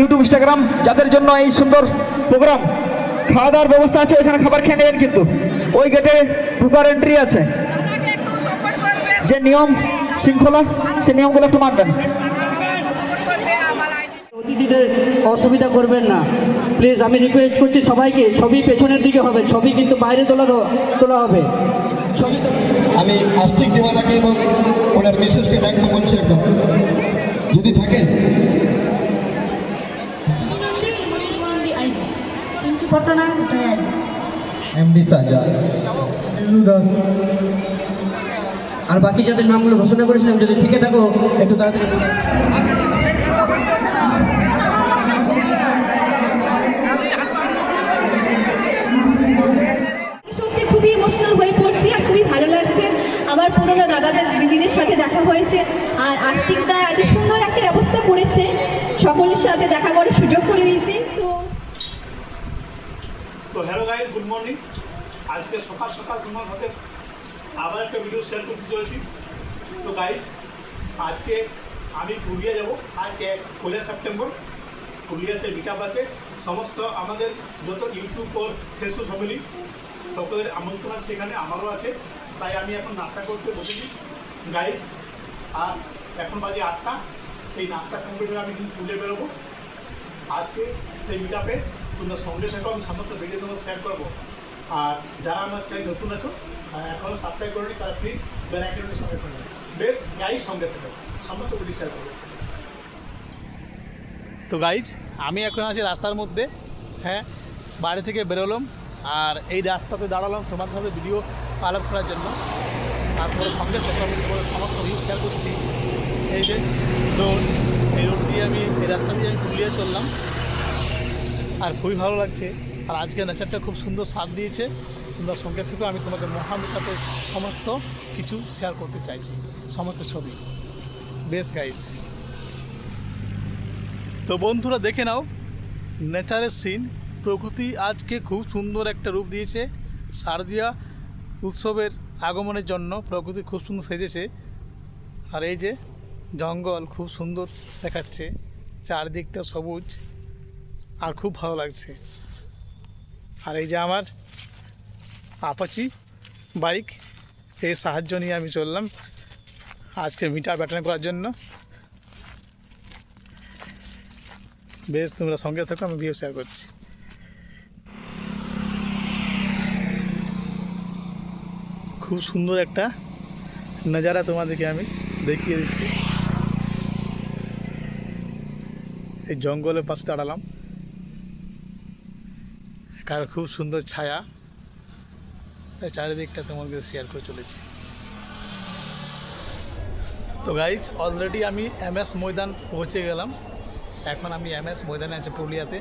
YouTube Instagram যাদের জন্য এই সুন্দর প্রোগ্রাম। খাওয়া দাওয়ার ব্যবস্থা আছে ওইখানে খাবার খেয়ে নেবেন কিন্তু। ওই গেটে ঢুকার এন্ট্রি আছে। যে নিয়ম শৃঙ্খলা সে নিয়মগুলো একটু মানবেন। অতিথিদের অসুবিধা করবেন না। প্লিজ আমি রিকোয়েস্ট করছি সবাইকে ছবি পেছনের দিকে হবে ছবি কিন্তু বাইরে তোলা তোলা হবে। ছবি আমি আস্তিক দেওয়ানাকে এবং ওনার মিসেসকে ডাকতে বলছি একদম। যদি থাকেন। এমডি সাজা আর বাকি যাদের নামগুলো ঘোষণা করেছিলাম যদি থেকে থাকো একটু তাড়াতাড়ি সত্যি খুবই ইমোশনাল হয়ে পড়ছি আর খুবই ভালো লাগছে। আমার পুরোনো দাদাদের দিদিদের সাথে দেখা হয়েছে আর আস্তিকদা এত সুন্দর একটা ব্যবস্থা করেছে। সকলের সাথে দেখা করার সুযোগ করে দিয়েছে। তো হ্যালো গাইজ গুড মর্নিং আজকে সকাল সকাল তোমার সাথে আবার একটা ভিডিও শেয়ার করতে চলেছি। তো গাইজ আজকে আমি পুরুলিয়া যাব। আজকে পয়লা সেপ্টেম্বর, পুরুলিয়াতে মিট আছে। সমস্ত আমাদের যত ইউটিউব ও ফেসবুক ফ্যামিলি সকলের আমন্ত্রণ সেখানে আমারও আছে। তাই আমি এখন নাস্তা করতে বসেছি। গাইজ আর এখন বাজে আটটা। এই নাস্তা কমপ্লিট আমি কিন্তু তুলে বেরোবো। আজকে সেই মিট আপে তোমরা সঙ্গে থাকো, আমি সমস্ত ভিডিও তোমার শেয়ার করব। আর যারা আমার চ্যানেল নতুন আছো এখনও সাবস্ক্রাইব করেনি, তারা প্লিজ বেল আইকনটি সঙ্গে করে বেশ গাই সঙ্গে থাকো। সমস্ত ভিডিও শেয়ার করব। তো গাইজ আমি এখন আছি রাস্তার মধ্যে হ্যাঁ বাড়ি থেকে বেরোলাম, আর এই রাস্তাতে দাঁড়ালাম তোমাদের সাথে ভিডিও আলাপ করার জন্য। তারপরে সঙ্গে আমি সমস্ত ভিউ শেয়ার করছি। এই যে রোড এই রোড দিয়ে আমি, এই রাস্তা দিয়ে আমি চললাম। আর খুবই ভালো লাগছে। আর আজকে নেচারটা খুব সুন্দর সাথ দিয়েছে। তোমরা সঙ্গে থেকে, আমি তোমাদের মহামিটাতে সমস্ত কিছু শেয়ার করতে চাইছি, সমস্ত ছবি। বেশ গাইজ তো বন্ধুরা, দেখে নাও নেচারের সিন প্রকৃতি আজকে খুব সুন্দর একটা রূপ দিয়েছে। শারদীয়া উৎসবের আগমনের জন্য প্রকৃতি খুব সুন্দর সেজেছে। আর এই যে জঙ্গল খুব সুন্দর দেখাচ্ছে, চারদিকটা সবুজ। আর খুব ভালো লাগছে। আর এই যে আমার আপাচি বাইক এই সাহায্য নিয়ে আমি চললাম আজকে মিটার ব্যাটার্ন করার জন্য। বেশ, তোমরা সঙ্গে থাকো, আমি ভিডিও শেয়ার করছি। খুব সুন্দর একটা নজারা তোমাদেরকে আমি দেখিয়ে দিচ্ছি। এই জঙ্গলের পাশে দাঁড়ালাম। কার খুব সুন্দর ছায়া। তাই চারিদিকটা তোমাকে শেয়ার করে চলেছি। তো গাইজ অলরেডি আমি এম এস ময়দান পৌঁছে গেলাম। এখন আমি এম এস ময়দানে আছি পুরুলিয়াতে।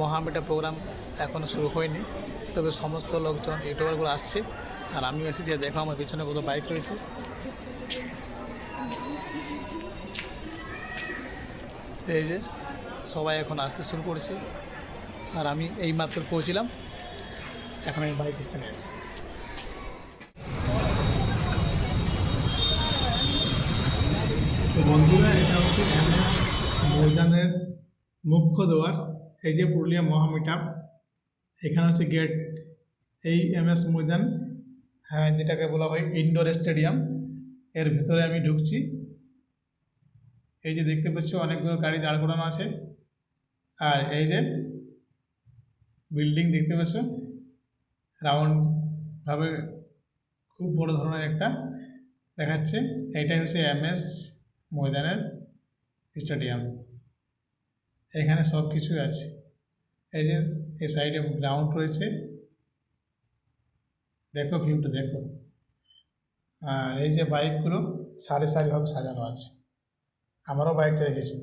মহামেটা প্রোগ্রাম এখনও শুরু হয়নি। তবে সমস্ত লোকজন ইউটিউবারগুলো আসছে। আর আমিও এসেছি যে দেখো আমার পিছনে কত বাইক রয়েছে। এই যে সবাই এখন আসতে শুরু করেছে। আর আমি এই মাত্র পৌঁছিলাম। এখন আমি বাইক স্থানে আছি। বন্ধুরা, এটা হচ্ছে এমএস ময়দানের মুখ্য দ্বার এই যে পুরুলিয়া মহামিটাপ, এখানে হচ্ছে গেট। এই এমএস ময়দান হ্যাঁ যেটাকে বলা হয় ইনডোর স্টেডিয়াম এর ভেতরে আমি ঢুকছি। এই যে দেখতে পাচ্ছি, অনেকগুলো গাড়ি দাঁড় করানো আছে। আর এই যে বিল্ডিং দেখতে পাচ্ছ রাউন্ডভাবে খুব বড় ধরনের একটা দেখাচ্ছে। এটাই হচ্ছে এমএস ময়দানের স্টেডিয়াম এখানে সব কিছুই আছে। এই যে এই সাইডে গ্রাউন্ড রয়েছে। দেখো ভিউটা দেখো। আর এই যে বাইকগুলো সারি সারিভাবে সাজানো আছে। আমারও বাইকটা রেখেছি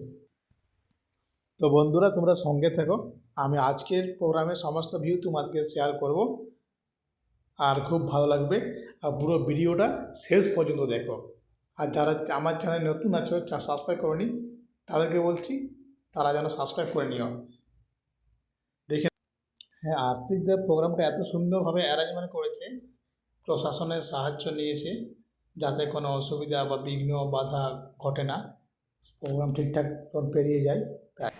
তো বন্ধুরা, তোমরা সঙ্গে থেকো। আমি আজকের প্রোগ্রামের সমস্ত ভিউ তোমাদেরকে শেয়ার করব। আর খুব ভালো লাগবে। আর পুরো ভিডিওটা শেষ পর্যন্ত দেখো। আর যারা আমার চ্যানেল নতুন আছো যা সাবস্ক্রাইব করনি, তাদেরকে বলছি, তারা যেন সাবস্ক্রাইব করে নিও। দেখে হ্যাঁ আস্তিকদের প্রোগ্রামটা এত সুন্দরভাবে অ্যারেঞ্জমেন্ট করেছে, প্রশাসনের সাহায্য নিয়েছে, যাতে কোনো অসুবিধা বা বিঘ্ন, বাধা ঘটে না। প্রোগ্রাম ঠিকঠাক পেরিয়ে যায়। তাই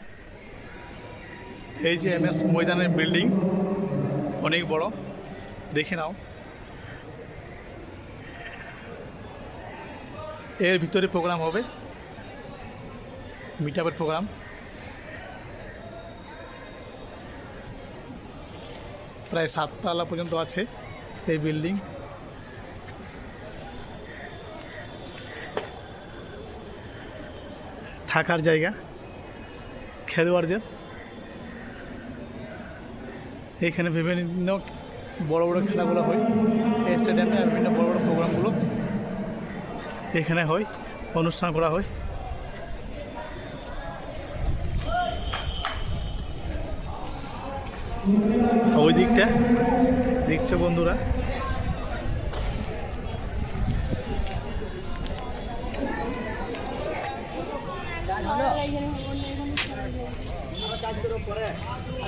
এই যে এম এস ময়দানের বিল্ডিং, অনেক বড়। দেখে নাও। এর ভিতরে প্রোগ্রাম হবে। মিট আপের প্রোগ্রাম প্রায় সাততলা পর্যন্ত আছে এই বিল্ডিং। থাকার জায়গা। খেলোয়াড়দের এইখানে বিভিন্ন বড় বড় খেলাগুলো হয়, এই স্টেডিয়ামে বিভিন্ন বড় বড় প্রোগ্রামগুলো এখানে হয়, অনুষ্ঠান করা হয়। ওই দিকটা দেখছ বন্ধুরা?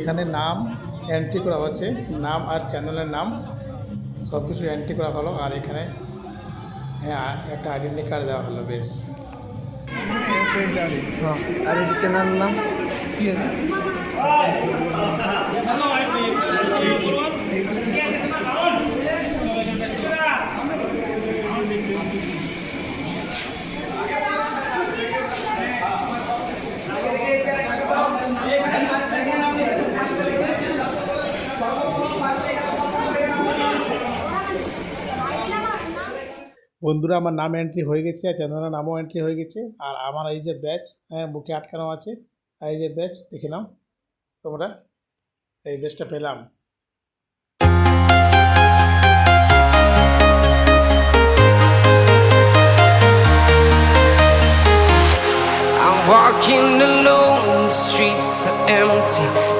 এইখানে নাম এন্ট্রি করা হচ্ছে নাম আর চ্যানেলের নাম সব কিছু এন্ট্রি করা হলো আর এখানে হ্যাঁ একটা আইডেন্টি কার্ড দেওয়া হলো বেশ। আর এই চ্যানেল নাম? বন্ধুরা আমার নাম এন্ট্রি হয়ে গেছে আর চ্যানেলের নামও এন্ট্রি হয়ে গেছে আর আমার এই যে ব্যাচ হ্যাঁ বুকে আটকানো আছে আর এই যে ব্যাচ দেখে নাও তোমরা এই ব্যাচটা পেলাম walking alone, the streets are empty.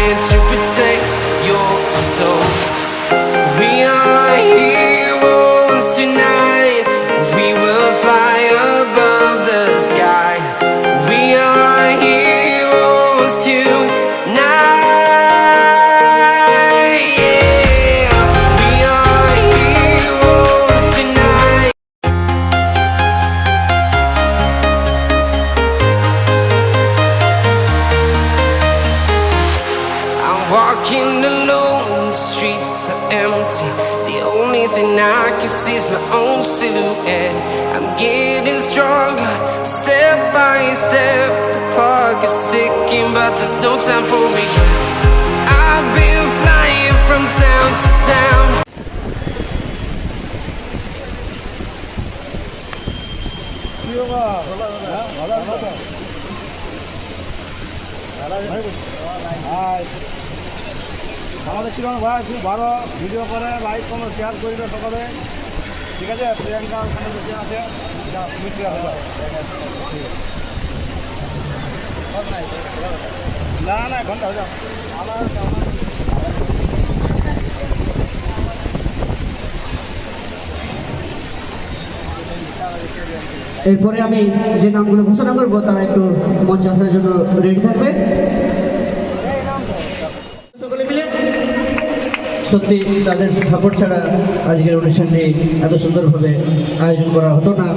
silhouette. I'm getting stronger, step by step. The clock is ticking, but there's no time for regrets. I've been flying from town to town. আমাদের কীরকম ভাই ভালো video করে like comment share করবে সকলে ঠিক আছে, প্রিয়াঙ্কা ওখানে বসে আছে। না না ঘণ্টা হয়ে যাও। আমার এরপরে আমি যে নামগুলো ঘোষণা করব, তারা একটু মঞ্চে আসার জন্য রেডি থাকবে সকলে মিলে সত্যি তাদের সাপোর্ট ছাড়া আজকের অনুষ্ঠানটি এত সুন্দরভাবে আয়োজন করা হতো না।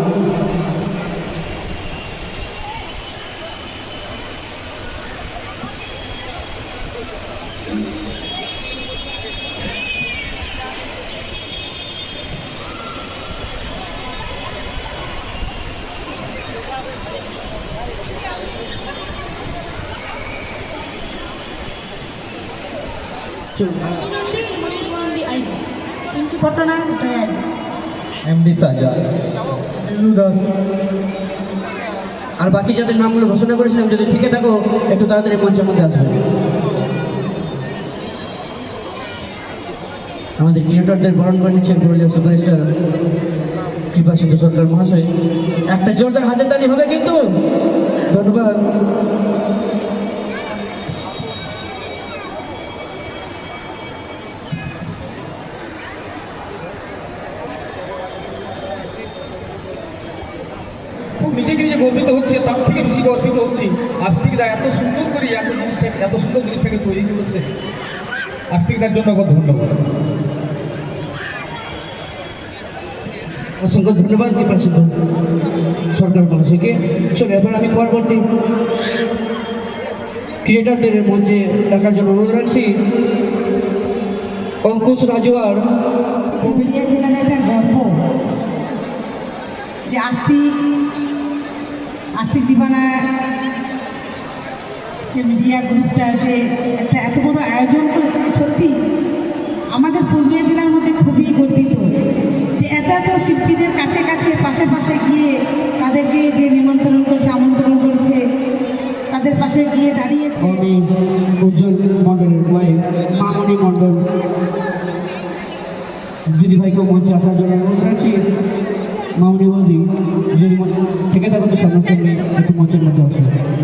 আর বাকি যাদের নামগুলো ঘোষণা করেছিলাম, যদি থেকে থাকো, একটু তাড়াতাড়ি মঞ্চের মধ্যে আসবে। আমাদের ক্রিয়েটরদের বরণ করে নিচ্ছেন পুরুলিয়া সুপারস্টার কৃপা সিন্ধু সরকার মহাশয়। একটা জোরদার হাতের তালি হবে কিন্তু। ধন্যবাদ। গর্বিত হচ্ছি। আস্তিকদা এত সুন্দর করে এত জিনিসটা এত সুন্দর জিনিসটাকে তৈরি করেছে। আস্তিকদার জন্য খুব ধন্যবাদ। অসংখ্য ধন্যবাদ কৃপা সিন্ধু সরকার মহাশয়কে। চলো এবার আমি পরবর্তী ক্রিয়েটরদের মঞ্চে ডাকার জন্য অনুরোধ রাখছি। অঙ্কুশ রাজওয়ার। পুরুলিয়া জেলার একটা গর্ব যে আস্তিক আস্তিক দিবানা যে মিডিয়া গ্রুপটা যে একটা এত বড় আয়োজন করেছে সত্যি? আমাদের পুরুলিয়া জেলার মধ্যে খুবই গর্বিত যে এত এত শিল্পীদের কাছে কাছে, পাশে পাশে গিয়ে তাদেরকে যে নিমন্ত্রণ করছে, আমন্ত্রণ করছে, তাদের পাশে গিয়ে দাঁড়িয়েছে। আমি উজ্জ্বল মামনি মণ্ডল। দিদিভাইকে মঞ্চে আসার জন্য অনুরোধ রাখছি মামনি বৌদি থেকে একটু মঞ্চের মধ্যে আসবে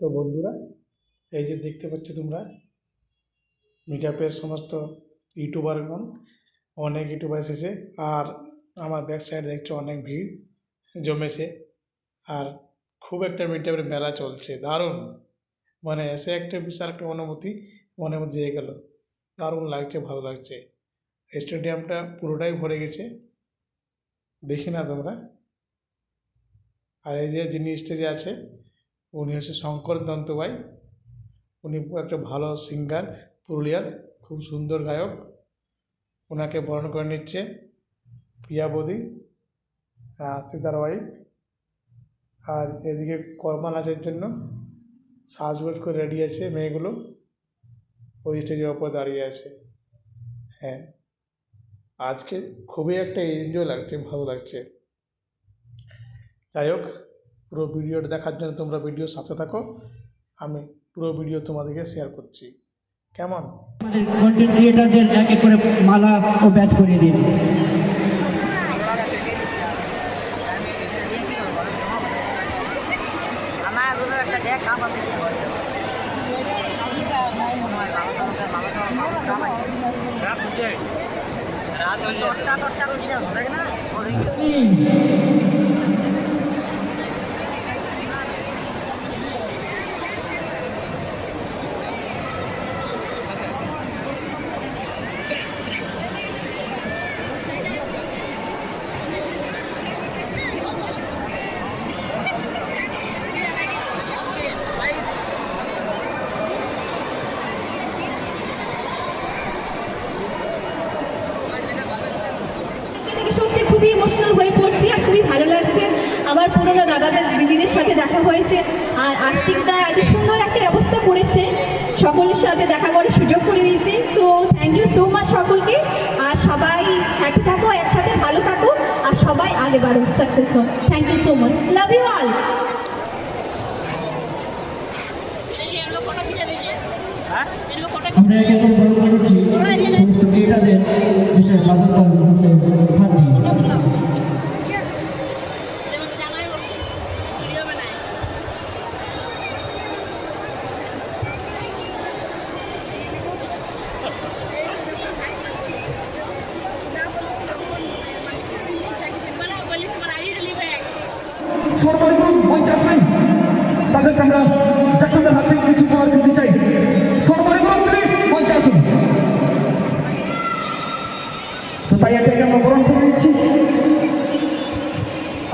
তো বন্ধুরা, এই যে দেখতে পাচ্ছ তোমরা মিটআপের সমস্ত ইউটিউবারগণ অনেক ইউটিউবার এসেছে, আর আমার ব্যাক সাইড দেখছ অনেক ভিড় জমেছে, আর খুব একটা মিটআপের মেলা চলছে, দারুণ। মানে এসে একটা বিশাল একটা অনুভূতি মনের মধ্যে গেল, দারুণ লাগছে, ভালো লাগছে। স্টেডিয়ামটা পুরোটাই ভরে গেছে, দেখি না তোমরা। আর এই যে যিনি স্টেজে আছে উনি হচ্ছে শঙ্কর দন্তবাই উনি একটা ভালো সিঙ্গার পুরুলিয়ার, খুব সুন্দর গায়ক। ওনাকে বরণ করে নিচ্ছে পিয়া বৌদি সীতার ওয়াইফ আর এদিকে কর্মা নাচের জন্য সাজগোজ করে রেডি আছে মেয়েগুলো। ওই স্টেজের ওপর দাঁড়িয়ে আছে। হ্যাঁ। আজকে খুবই একটা এনজয় লাগছে, ভালো লাগছে। যাই হোক পুরো ভিডিওটা দেখার জন্য তোমরা ভিডিওর সাথে থাকো। আমি পুরো ভিডিও তোমাদেরকে শেয়ার করছি। কেমন? আমাদের কন্টেন্ট ক্রিয়েটরদের এক এক করে মালা ও ব্যাচ করিয়ে দিন। থেকে সত্যি খুবই ইমোশনাল হয়ে পড়ছি আর খুবই ভালো লাগছে আমার পুরনো দাদাদের দিদিদের সাথে দেখা হয়েছে আর আস্তিকদা এত সুন্দর একটা ব্যবস্থা করেছে সকলের সাথে দেখা করার সুযোগ করে দিয়েছে so thank you so much সকলকে আর সবাই হ্যাপি থাকো, একসাথে ভালো থাকো successor. Thank you so much. Love you all. আমরা একে অপর বড় করছি সমস্ত ক্রিয়েটারদের মিস্টার বাদল পাল দিয়ে সর্বনিম্ন পঞ্চাশ তাদেরকে আমরা জ্যাকসনদের হাত কিছু উপহার দিতে চাই। সর্বনিম্ন প্লিজ পঞ্চাশ তো তাই একে আমরা বরণ করে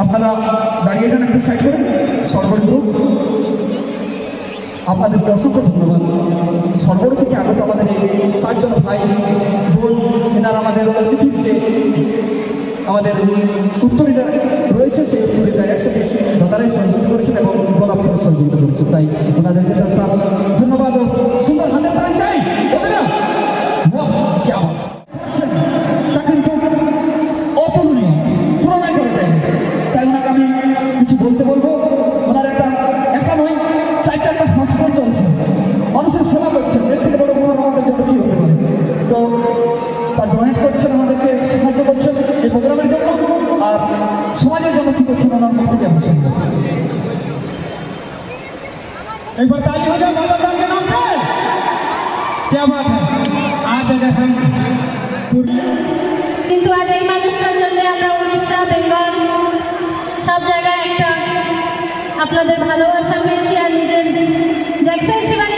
আপনারা দাঁড়িয়ে যান একটু সাইড করে আপনাদেরকে অসংখ্য ধন্যবাদ। সর্বর থেকে আগত আমাদের এই সাতজন ভাই, বোন, এনারা আমাদের অতিথির যে আমাদের উত্তরীরা রয়েছে, সেই উত্তরীরা একসাথে দাদারাই সহযোগিতা করেছেন এবং গোলাপ সহযোগিতা করেছেন। তাই ওনাদেরকে তো একটা ধন্যবাদ ও সুন্দর হাতের তাই চাই। ওদের বাহ কি আওয়াজ। সমাজের জন্য কি করছেন ওনার মুখ থেকে আমরা শুনবো एक बार ताली हो जाए बादल साहब के नाम से क्या बात है आज अगर हम पुरलिया কিন্তু আজ এই মানুষটার জন্য আমরা উড়িষ্যা বেঙ্গল সব জায়গায় একটা আপনাদের ভালোবাসা পেয়েছি আর নিজের জ্যাকসন শিবানী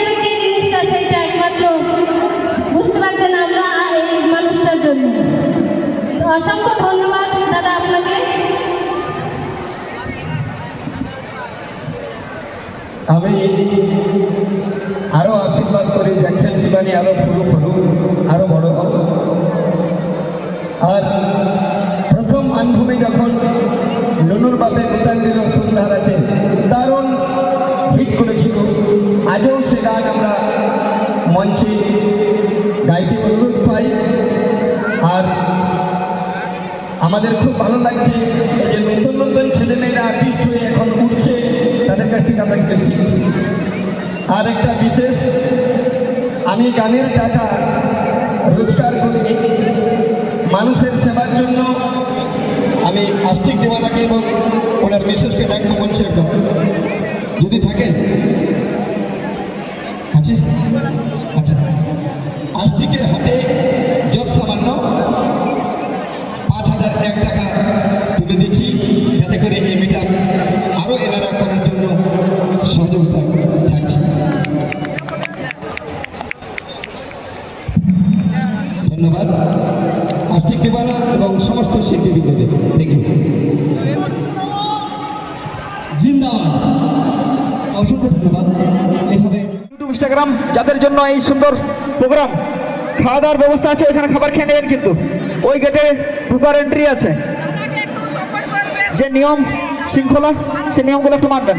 জ্যাকসন শিবানী আরও ফুলু ফুলু, আরও বড় হোক আর প্রথম আনভূমি যখন লুনুর বাপে গোতান দিল সন্ধ্যারাতে দারুণ হিট করেছিল। আজও সে গান আমরা মঞ্চে গাইতে অনুরোধ পাই। আর আমাদের খুব ভালো লাগছে এই যে নতুন নতুন ছেলেমেয়েরা আর্টিস্ট হয়ে এখন উঠছে, তাদের কাছ থেকে আমরা একটু শিখছি। আর একটা বিশেষ আমি গানের টাকা রোজগার করি। মানুষের সেবার জন্য আমি আস্তিক দেওয়ানাকে এবং ওনার মিসেসকে ডাকবো বলছি একদম। যদি থাকেন ধন্যবাদ। আর্থিক দেবানা এবং সমস্ত শিল্পীবৃন্দদের থ্যাংক ইউ জিন্দাবাদ। অসংখ্য ধন্যবাদ। এইভাবে ইউটিউব, ইনস্টাগ্রাম, যাদের জন্য এই সুন্দর প্রোগ্রাম খাওয়া দাওয়ার ব্যবস্থা আছে, এখানে খাবার খেয়ে নেবেন কিন্তু। ওই গেটে ঢুকার এন্ট্রি আছে। যে নিয়ম, শৃঙ্খলা, সে নিয়মগুলো একটু মানবেন।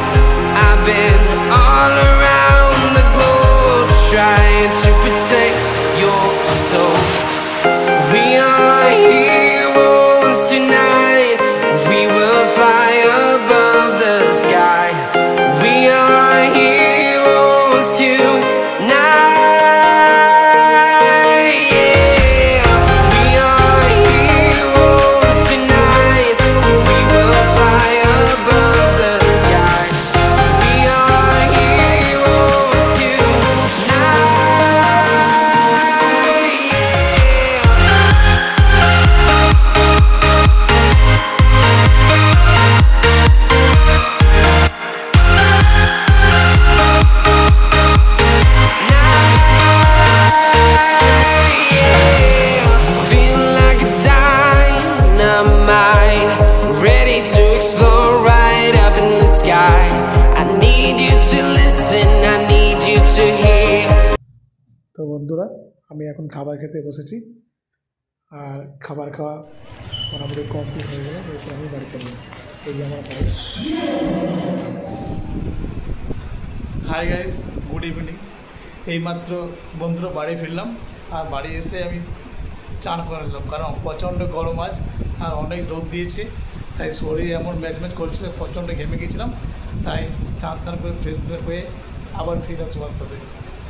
খাবার খেতে বসেছি। আর খাবার খাওয়া মোটামুটি কমপ্লিট হয়ে গেল। এরপর আমি বাড়িতে নিই এই আমার বাড়ি হাই গাইস গুড ইভিনিং এইমাত্র বন্ধুরা বাড়ি ফিরলাম। আর বাড়ি এসে আমি চান করে নিলাম। কারণ প্রচণ্ড গরম আজ, আর অনেক রোদ দিয়েছে। তাই শরীর এমন ম্যাচ ম্যাচ করছিল প্রচণ্ড ঘেমে গেছিলাম। তাই চান টান করে ফ্রেশ হয়ে আবার ফিরলাম তোমার সাথে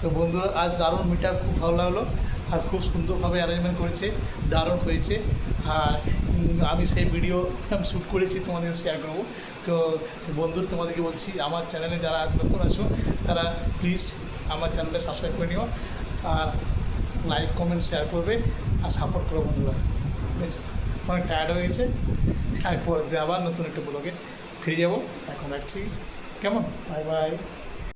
তো বন্ধুরা, আজ দারুণ মিটার খুব ভালো লাগল। আর খুব সুন্দরভাবে অ্যারেঞ্জমেন্ট করেছে, দারুণ হয়েছে। আর আমি সেই ভিডিও শ্যুট করেছি, তোমাদের শেয়ার করব। তো, বন্ধু, তোমাদেরকে বলছি, আমার চ্যানেলে যারা আজ নতুন আছো, তারা প্লিজ আমার চ্যানেলটা সাবস্ক্রাইব করে নিও। আর লাইক কমেন্ট শেয়ার করবে। আর সাপোর্ট করো, বন্ধুরা। বেশ, অনেক টায়ার্ড হয়ে গেছে। আর পরে আবার নতুন একটা ব্লগে ফিরে যাব। এখন রাখছি। কেমন? Bye bye